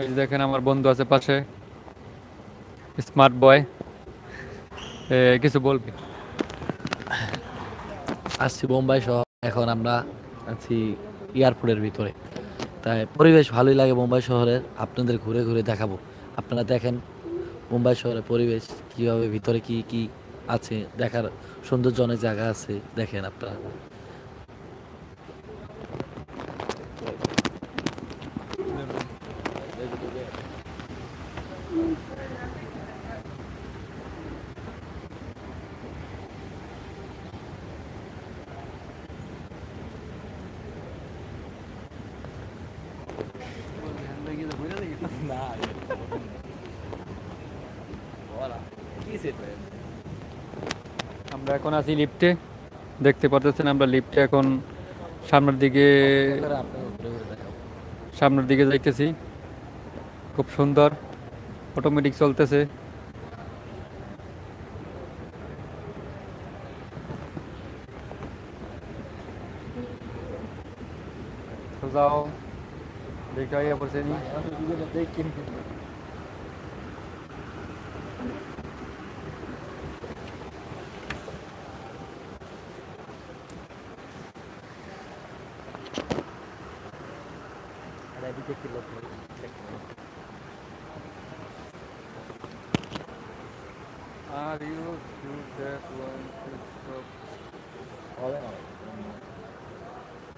এই দেখেন আমার বন্ধু আছে পাশে। Smart boy. কিছু বলবি? আসছি বোম্বাই শহর। এখন আমরা আছি এয়ারপোর্টের ভিতরে। তাই পরিবেশ ভালোই লাগে বোম্বাই শহরের। আপনাদের ঘুরে ঘুরে দেখাবো। আপনারা দেখেন মুম্বাই শহরের পরিবেশ, কীভাবে ভিতরে কি কি আছে, দেখার সৌন্দর্য অনেক জায়গা আছে। দেখেন আপনারা। আমরা এখন আছি লিফটে। দেখতে পাচ্ছেন আমরা লিফটে এখন সামনের দিকে সামনের দিকে যাইতেছি। খুব সুন্দর। অটোমেটিক চলতেছে। देखा ये ऊपर से नहीं देख के Are you sure that one is so... All in all.